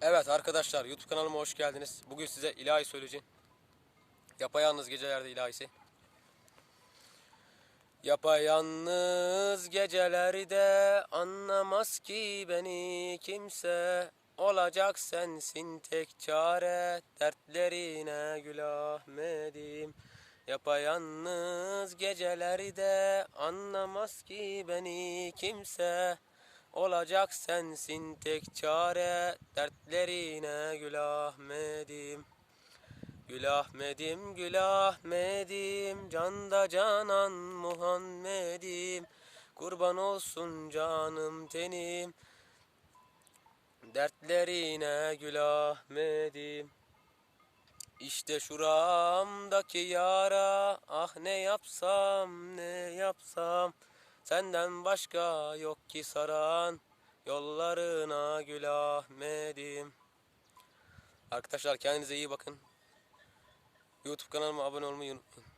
Evet arkadaşlar YouTube kanalıma hoş geldiniz. Bugün size ilahi söyleyeceğim. Yapayalnız gecelerde ilahisi. Yapayalnız gecelerde anlamaz ki beni kimse. Olacak sensin tek çare dertlerine gül Ahmet'im. Yapayalnız gecelerde anlamaz ki beni kimse. Olacak sensin tek çare dertlerine gül Ahmet'im. Gül Ahmet'im, Gül Ahmet'im, canda canan Muhammed'im. Kurban olsun canım tenim, dertlerine Gül Ahmet'im. İşte şuramdaki yara, ah ne yapsam ne yapsam. Senden başka yok ki saran, yollarına Gül Ahmet'im. Arkadaşlar kendinize iyi bakın. YouTube kanalıma abone olmayı unutmayın.